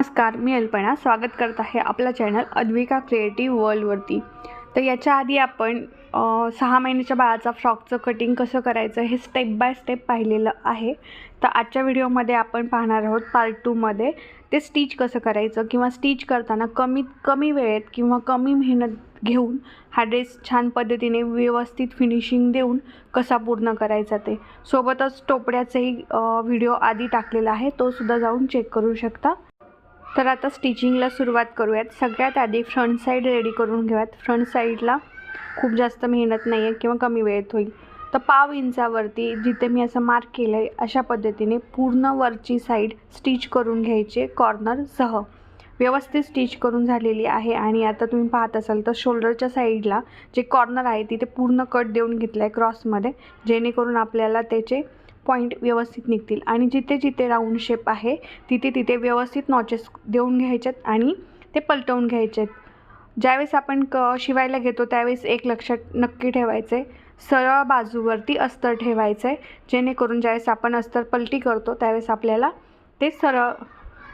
नमस्कार मी अल्पना स्वागत करत आहे आपला चॅनल अद्विका क्रिएटिव्ह वर्ल्डवरती तर याच्या आधी आपण सहा महिन्याच्या बाळाचा फ्रॉकचं कटिंग कसं करायचं हे स्टेप बाय स्टेप पाहिलेलं आहे. तर आजच्या व्हिडिओमध्ये आपण पाहणार आहोत पार्ट टूमध्ये ते स्टिच कसं करायचं किंवा स्टिच करताना कमीत कमी वेळेत किंवा कमी मेहनत घेऊन हा ड्रेस छान पद्धतीने व्यवस्थित फिनिशिंग देऊन कसा पूर्ण करायचा ते. सोबतच टोपड्याचाही व्हिडिओ आधी टाकलेला आहे तो सुद्धा जाऊन चेक करू शकता. तर आता स्टिचिंगला सुरुवात करूयात. सगळ्यात आधी फ्रंट साईड रेडी करून घेऊयात. फ्रंट साईडला खूप जास्त मेहनत नाही आहे किंवा कमी वेळेत होईल. तर पाव इंचावरती जिथे मी असं मार्क केलं आहे अशा पद्धतीने पूर्ण वरची साईड स्टिच करून घ्यायचे कॉर्नरसह व्यवस्थित स्टिच करून झालेली आहे आणि आता तुम्ही पाहत असाल तर शोल्डरच्या साईडला जे कॉर्नर आहे तिथे पूर्ण कट देऊन घेतलं आहे क्रॉसमध्ये जेणेकरून आपल्याला त्याचे पॉईंट व्यवस्थित निघतील. आणि जिथे जिथे राऊंड शेप आहे तिथे तिथे व्यवस्थित नॉचेस देऊन घ्यायच्यात आणि ते पलटवून घ्यायचे आहेत ज्यावेळेस आपण क शिवायला घेतो त्यावेळेस एक लक्षात नक्की ठेवायचं आहे सरळ बाजूवरती अस्तर ठेवायचं आहे जेणेकरून ज्यावेळेस आपण अस्तर पलटी करतो त्यावेळेस आपल्याला ते सरळ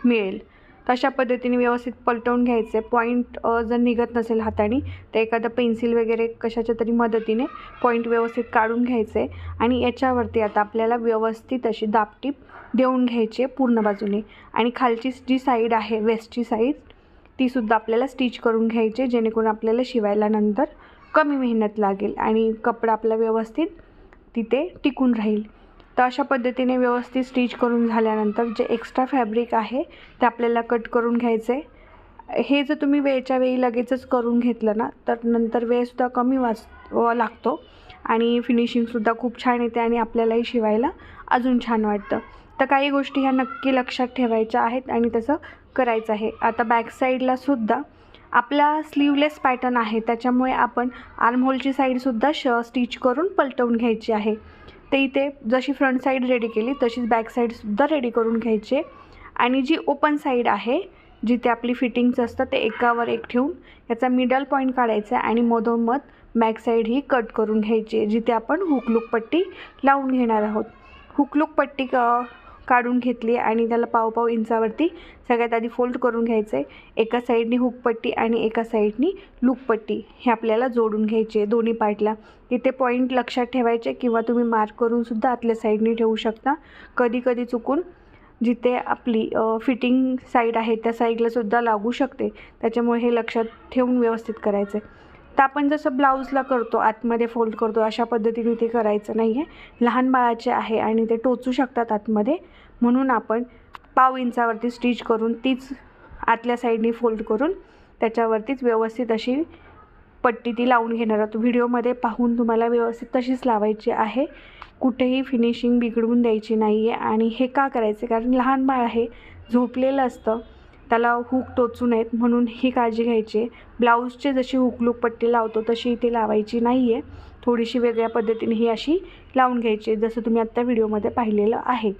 मिळेल. तशा पद्धतीने व्यवस्थित पलटवून घ्यायचे. पॉईंट जर निघत नसेल हाताने तर एखादं पेन्सिल वगैरे कशाच्या तरी मदतीने पॉईंट व्यवस्थित काढून घ्यायचे आणि याच्यावरती आता आपल्याला व्यवस्थित अशी दापटीप देऊन घ्यायची आहे पूर्ण बाजूने. आणि खालची जी साईड आहे वेस्टची साईड तीसुद्धा आपल्याला स्टिच करून घ्यायची जेणेकरून आपल्याला शिवायला नंतर कमी मेहनत लागेल आणि कपडा आपला व्यवस्थित तिथे टिकून राहील. तर अशा पद्धतीने व्यवस्थित स्टिच करून झाल्यानंतर जे एक्स्ट्रा फॅब्रिक आहे ते आपल्याला कट करून घ्यायचे. हे जर तुम्ही वेळच्या वेळी लगेचच करून घेतलं ना तर नंतर वेळसुद्धा कमी वाच लागतो. आणि फिनिशिंगसुद्धा खूप छान येते आणि आपल्यालाही शिवायला अजून छान वाटतं. तर काही गोष्टी ह्या नक्की लक्षात ठेवायच्या आहेत आणि तसं करायचं आहे. आता बॅक साईडलासुद्धा आपला स्लीवलेस पॅटर्न आहे त्याच्यामुळे आपण आर्महोलची साईडसुद्धा श स्टिच करून पलटवून घ्यायची आहे. ते इथे जशी फ्रंट साईड रेडी केली तशीच बॅक साईडसुद्धा रेडी करून घ्यायचे. आणि जी ओपन साईड आहे जिथे आपली फिटिंग्स असतं ते एकावर एक ठेवून याचा मिडल पॉईंट काढायचा आहे आणि मधोमध बॅक साईड ही कट करून घ्यायची जिथे आपण हुकलूक पट्टी लावून घेणार आहोत. हुकलूक पट्टी क काढून घेतली आणि त्याला पाव पाव इंचावरती सगळ्यात आधी फोल्ड करून घ्यायचं आहे एका साईडनी हुकपट्टी आणि एका साईडनी लूकपट्टी हे आपल्याला जोडून घ्यायची आहे दोन्ही पार्टला. इथे पॉईंट लक्षात ठेवायचे किंवा तुम्ही मार्क करूनसुद्धा आतल्या साईडनी ठेवू शकता. कधी कधी चुकून जिथे आपली फिटिंग साईड आहे त्या साईडलासुद्धा लागू शकते. त्याच्यामुळे हे लक्षात ठेवून व्यवस्थित करायचं आहे तर आपण जसं ब्लाऊजला करतो आतमध्ये फोल्ड करतो अशा पद्धतीने ते करायचं नाही आहे लहान बाळाचे आहे आणि ते टोचू शकतात आतमध्ये. म्हणून आपण पाव इंचावरती स्टिच करून तीच आतल्या साईडनी फोल्ड करून त्याच्यावरतीच व्यवस्थित अशी पट्टी ती लावून घेणार आहोत. व्हिडिओमध्ये पाहून तुम्हाला व्यवस्थित तशीच लावायची आहे. कुठेही फिनिशिंग बिघडवून द्यायची नाही आहे आणि हे का करायचे? कारण लहान बाळ आहे झोपलेलं असतं. त्याला हुक टोचू नयेत म्हणून ही काळजी घ्यायची. आहे ब्लाऊजचे जशी हुकलूक पट्टी लावतो तशी इथे लावायची नाही आहे थोडीशी वेगळ्या पद्धतीने ही अशी लावून घ्यायची जसं तुम्ही आत्ता व्हिडिओमध्ये पाहिलेलं आहे.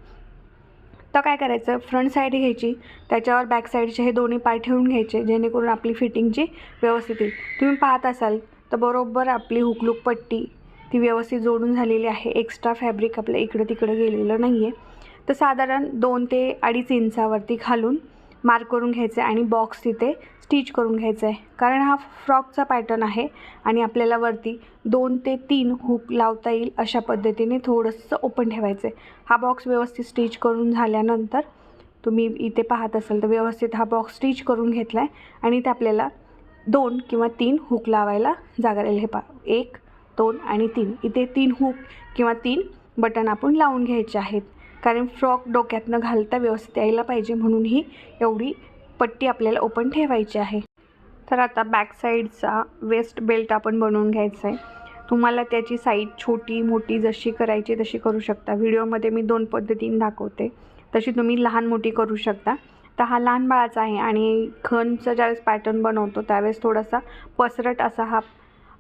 तर काय करायचं? फ्रंट साईड घ्यायची त्याच्यावर बॅक साईडचे हे दोन्ही पाय ठेवून घ्यायचे जेणेकरून आपली फिटिंगची व्यवस्थित येईल. तुम्ही पाहत असाल तर बरोबर आपली हुकलूक पट्टी ती व्यवस्थित जोडून झालेली आहे. एक्स्ट्रा फॅब्रिक आपल्या इकडं तिकडं गेलेलं नाही आहे तर साधारण दोन ते अडीच इंचावरती घालून मार्क करून घ्यायचं आहे आणि बॉक्स तिथे स्टिच करून घ्यायचं. आहे कारण हा फ्रॉकचा पॅटर्न आहे आणि आपल्याला वरती दोन ते तीन हुक लावता येईल अशा पद्धतीने थोडंसं ओपन ठेवायचं आहे हा बॉक्स व्यवस्थित स्टिच करून झाल्यानंतर तुम्ही इथे पाहत असाल तर व्यवस्थित हा बॉक्स स्टिच करून घेतला आहे आणि ते आपल्याला दोन किंवा तीन हुक लावायला जागा राहील. हे पा एक दोन आणि तीन. इथे तीन हुक किंवा तीन बटन आपण लावून घ्यायचे आहेत. कारण फ्रॉक डोक्यातनं घालता व्यवस्थित यायला पाहिजे म्हणून ही एवढी पट्टी आपल्याला ओपन ठेवायची आहे. तर आता बॅक साईडचा वेस्ट बेल्ट आपण बनवून घ्यायचा आहे. तुम्हाला त्याची साईज छोटी मोठी जशी करायची तशी करू शकता. व्हिडिओमध्ये मी दोन पद्धतीने दाखवते. तशी तुम्ही लहान मोठी करू शकता. तर हा लहान बाळाचा आहे आणि खनचा ज्यावेळेस पॅटर्न बनवतो त्यावेळेस थोडासा पसरट असा हा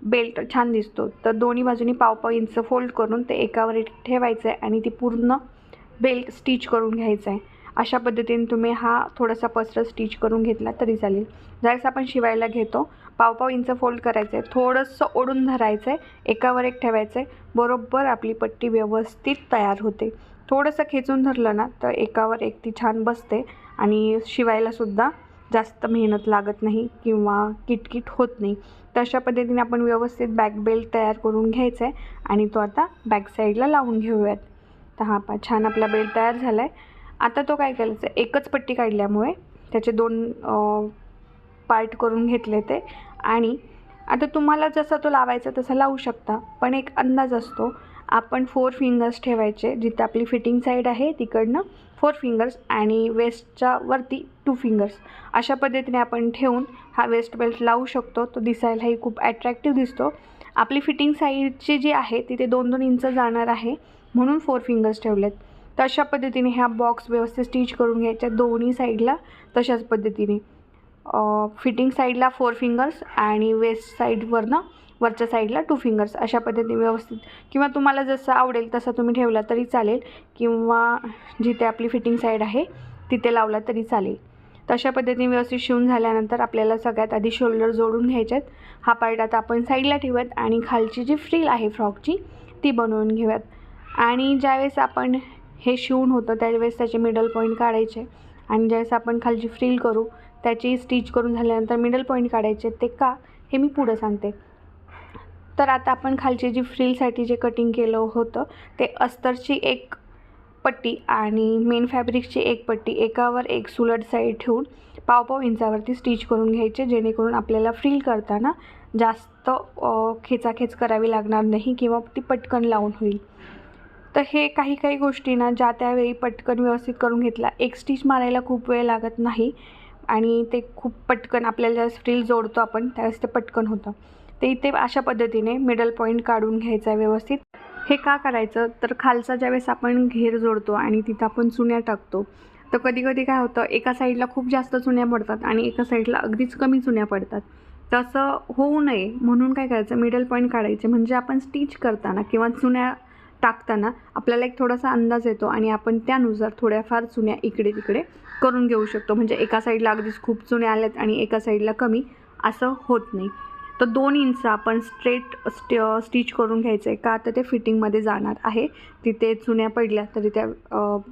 बेल्ट छान दिसतो. तर दोन्ही बाजूनी पाव पाव इंच फोल्ड करून ते एकावर एक ठेवायचं आहे आणि ती पूर्ण बेल्ट स्टिच करून घ्यायचं आहे. अशा पद्धतीने तुम्ही हा थोडासा पसरट स्टिच करून घेतला तरी चालेल. ज्यावेळेस आपण शिवायला घेतो. पावपाव इंच फोल्ड करायचं आहे थोडंसं ओढून धरायचं आहे एकावर एक ठेवायचं आहे बरोबर आपली पट्टी व्यवस्थित तयार होते. थोडंसं खेचून धरलं ना तर एकावर एक ती छान बसते आणि शिवायलासुद्धा जास्त मेहनत लागत नाही किंवा किटकिट होत नाही. तर अशा पद्धतीने आपण व्यवस्थित बॅक बेल्ट तयार करून घ्यायचा आहे आणि तो आता बॅक साईडला लावून घेऊयात. तर हा पा छान आपला बेल्ट तयार झाला आहे आता तो काय करायचा? एकच पट्टी काढल्यामुळे त्याचे दोन पार्ट करून घेतले ते. आणि आता तुम्हाला जसा तो लावायचा तसा लावू शकता पण एक अंदाज असतो. आपण फोर फिंगर्स ठेवायचे जिथे आपली फिटिंग साईड आहे तिकडनं फोर फिंगर्स आणि वेस्टच्या वरती टू फिंगर्स अशा पद्धतीने आपण ठेवून हा वेस्ट बेल्ट लावू शकतो. तो दिसायलाही खूप ॲट्रॅक्टिव्ह दिसतो. आपली फिटिंग साईडची जी आहे तिथे दोन दोन इंच जाणार आहे. म्हणून फोर फिंगर्स ठेवलेत. तर अशा पद्धतीने ह्या बॉक्स व्यवस्थित स्टिच करून घ्यायच्या दोन्ही साईडला तशाच पद्धतीने. फिटिंग साईडला फोर फिंगर्स आणि वेस्ट साईडवरनं वरच्या साईडला टू फिंगर्स अशा पद्धतीने व्यवस्थित. किंवा तुम्हाला जसं आवडेल तसं तुम्ही ठेवला तरी चालेल. किंवा जिथे आपली फिटिंग साईड आहे तिथे लावला तरी चालेल. तर अशा पद्धतीने व्यवस्थित शिवून झाल्यानंतर आपल्याला सगळ्यात आधी शोल्डर जोडून घ्यायचे आहेत हा पार्ट आता आपण साईडला ठेवूयात आणि खालची जी फ्रील आहे फ्रॉकची ती बनवून घेऊयात. आणि ज्यावेळेस आपण हे शिवून होतं त्यावेळेस त्याचे मिडल पॉईंट काढायचे. आणि ज्यावेळेस आपण खालची फ्रील करू त्याची स्टिच करून झाल्यानंतर मिडल पॉईंट काढायचे ते का हे मी पुढं सांगते. तर आता आपण खालची जी फ्रीलसाठी जे कटिंग केलं होतं ते अस्तरची एक पट्टी आणि मेन फॅब्रिकची एक पट्टी एकावर एक सुलट साईड ठेवून पाव पाव इंचावरती स्टिच करून घ्यायचे जेणेकरून आपल्याला फ्रील करताना जास्त खेचाखेच करावी लागणार नाही किंवा ती पटकन लावून होईल. तर हे काही काही गोष्टी ना ज्या त्यावेळी पटकन व्यवस्थित करून घेतला. एक स्टिच मारायला खूप वेळ लागत नाही आणि ते खूप पटकन आपल्याला ज्यावेळेस फ्रील जोडतो आपण त्यावेळेस ते पटकन होतं. ते इथे अशा पद्धतीने मिडल पॉईंट काढून घ्यायचा आहे व्यवस्थित. हे का करायचं? तर खालचा ज्यावेळेस आपण घेर जोडतो आणि तिथं आपण चुन्या टाकतो तर कधी कधी काय होतं एका साईडला खूप जास्त चुन्या पडतात आणि एका साईडला अगदीच कमी चुन्या पडतात. तसं होऊ नये. म्हणून काय करायचं? मिडल पॉईंट काढायचे. म्हणजे आपण स्टिच करताना किंवा चुन्या टाकताना आपल्याला एक थोडासा अंदाज येतो आणि आपण त्यानुसार थोड्याफार चुन्या इकडे तिकडे करून घेऊ शकतो. म्हणजे एका साईडला अगदीच खूप चुन्या आल्यात आणि एका साईडला कमी असं होत नाही. तर दोन इंच आपण स्ट्रेट स्टे स्टिच करून घ्यायचं आहे का? तर ते फिटिंगमध्ये जाणार आहे. तिथे चुन्या पडल्या तरी त्या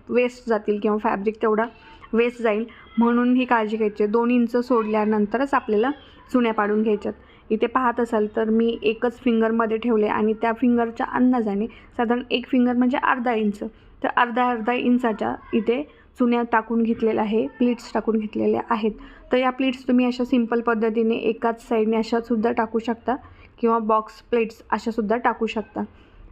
वेस्ट जातील किंवा फॅब्रिक तेवढा वेस्ट जाईल. म्हणून ही काळजी घ्यायची. दोन इंच सोडल्यानंतरच आपल्याला चुन्या पाडून घ्यायच्यात. इथे पाहत असाल तर मी एकच फिंगरमध्ये ठेवले आणि त्या फिंगरच्या अंदाजाने साधारण एक फिंगर म्हणजे अर्धा इंच तर अर्धा अर्धा इंचाच्या इथे चुन्या टाकून घेतलेल्या आहे प्लीट्स टाकून घेतलेल्या आहेत. तर या प्लीट्स तुम्ही अशा सिंपल पद्धतीने एकाच साईडने अशासुद्धा टाकू शकता किंवा बॉक्स प्लेट्स अशासुद्धा टाकू शकता.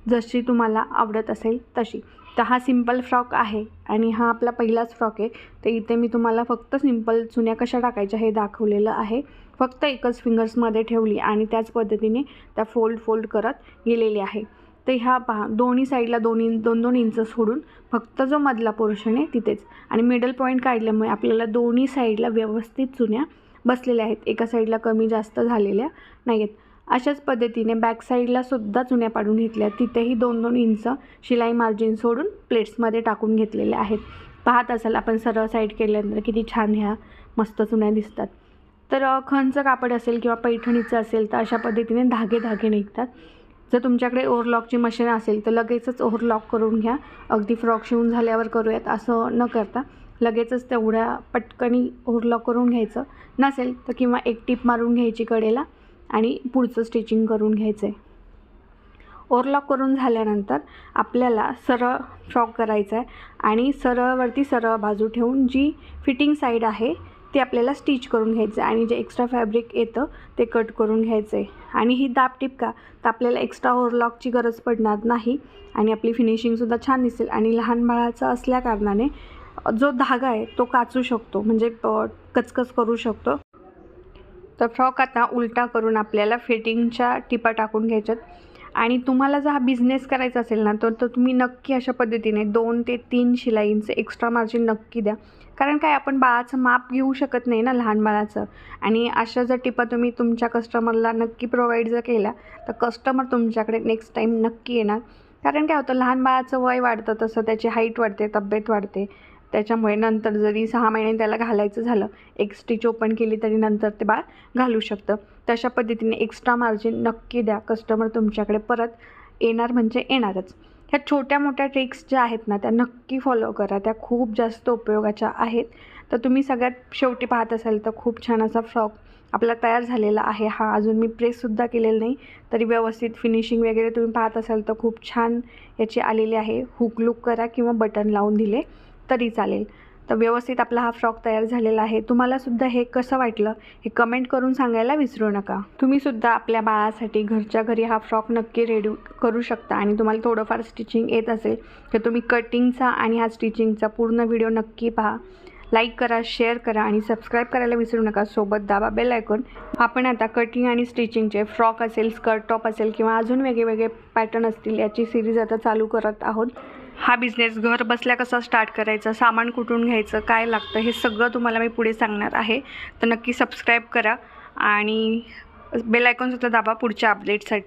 जशी तुम्हाला आवडत असेल तशी. तर हा सिंपल फ्रॉक आहे आणि हा आपला पहिलाच फ्रॉक आहे. तर इथे मी तुम्हाला फक्त सिंपल चुन्या कशा टाकायच्या हे दाखवलेलं आहे. फक्त एकच फिंगर्समध्ये ठेवली आणि त्याच पद्धतीने त्या फोल्ड फोल्ड करत गेलेली आहे. तर ह्या पहा दोन्ही साईडला दोन इंच दोन दोन इंच सोडून फक्त जो मधला पोर्शन आहे तिथेच. आणि मिडल पॉईंट काढल्यामुळे आपल्याला दोन्ही साईडला व्यवस्थित चुन्या बसलेल्या आहेत. एका साईडला कमी जास्त झालेल्या नाही आहेत अशाच पद्धतीने बॅक साईडला सुद्धा चुन्या पाडून घेतल्या. तिथेही दोन दोन इंच शिलाई मार्जिन सोडून प्लेट्समध्ये टाकून घेतलेल्या आहेत. पाहत असाल आपण सरळ साईड केल्यानंतर किती छान ह्या मस्त चुन्या दिसतात. तर खणचं कापड असेल किंवा पैठणीचं असेल तर अशा पद्धतीने धागे धागे निघतात. जर तुमच्याकडे ओव्हरलॉकची मशीन असेल तर लगेचच ओव्हरलॉक करून घ्या. अगदी फ्रॉक शिवून झाल्यावर करूयात असं न करता. लगेचच तेवढ्या पटकनी ओव्हरलॉक करून घ्यायचं. नसेल तर किंवा एक टीप मारून घ्यायची कडेला आणि पुढचं स्टिचिंग करून घ्यायचं आहे ओव्हरलॉक करून झाल्यानंतर आपल्याला सरळ फ्रॉक करायचं आहे आणि सरळवरती सरळ बाजू ठेवून जी फिटिंग साईड आहे ते आपल्याला स्टिच करून घ्यायचं आहे आणि जे एक्स्ट्रा फॅब्रिक येतं ते कट करून घ्यायचं. आहे आणि ही दाब टिपका तर आपल्याला एक्स्ट्रा ओव्हरलॉकची गरज पडणार नाही आणि आपली फिनिशिंगसुद्धा छान दिसेल. आणि लहान बाळाचं असल्या कारणाने जो धागा आहे तो काचू शकतो म्हणजे कचकच करू शकतो. तर फ्रॉक आता उलटा करून आपल्याला फिटिंगच्या टिपा टाकून घ्यायच्यात. आणि तुम्हाला जर हा बिझनेस करायचा असेल ना तर तुम्ही नक्की अशा पद्धतीने दोन ते तीन शिलाईंचं एक्स्ट्रा मार्जिन नक्की द्या. कारण काय आपण बाळाचं माप घेऊ शकत नाही ना लहान बाळाचं. आणि अशा जर टिपा तुम्ही तुमच्या कस्टमरला नक्की प्रोव्हाइड जर केल्या तर कस्टमर तुमच्याकडे नेक्स्ट टाईम नक्की येणार. कारण काय होतं लहान बाळाचं वय वाढतं तसं त्याची हाईट वाढते तब्येत वाढते. त्याच्यामुळे नंतर जरी सहा महिने त्याला घालायचं झालं एक स्टिच ओपन केली तरी नंतर ते बाळ घालू शकतं. तशा पद्धतीने एक्स्ट्रा मार्जिन नक्की द्या. कस्टमर तुमच्याकडे परत येणार म्हणजे येणारच. ह्या छोट्या मोठ्या ट्रिक्स ज्या आहेत ना त्या नक्की फॉलो करा. त्या खूप जास्त उपयोगाच्या आहेत. तर तुम्ही सगळ्यात शेवटी पाहत असाल तर खूप छान असा फ्रॉक आपला तयार झालेला आहे. हा अजून मी प्रेससुद्धा केलेला नाही तरी व्यवस्थित फिनिशिंग वगैरे तुम्ही पाहत असाल तर खूप छान याची आलेली आहे. हुक लुक करा किंवा बटन लावून दिले तरी चालेल. तर व्यवस्थित आपला हा फ्रॉक तयार झालेला आहे. तुम्हालासुद्धा हे कसं वाटलं हे कमेंट करून सांगायला विसरू नका. तुम्हीसुद्धा आपल्या बाळासाठी घरच्या घरी हा फ्रॉक नक्की रेडी करू शकता आणि तुम्हाला थोडंफार स्टिचिंग येत असेल तर तुम्ही कटिंगचा आणि हा स्टिचिंगचा पूर्ण व्हिडिओ नक्की पहा. लाईक करा शेअर करा आणि सबस्क्राईब करायला विसरू नका. सोबत दाबा बेल ऐकून आपण आता कटिंग आणि स्टिचिंगचे फ्रॉक असेल स्कर्ट टॉप असेल किंवा अजून वेगळे वेगळे पॅटर्न असतील याची सिरीज आता चालू करत आहोत. हा बिझनेस घर बसल्या कसा स्टार्ट करायचा सामान कुठून घ्यायचं काय लागतं हे सगळं तुम्हाला मी पुढे सांगणार आहे. तर नक्की सबस्क्राईब करा आणि बेल आयकॉनसुद्धा दाबा पुढच्या अपडेटसाठी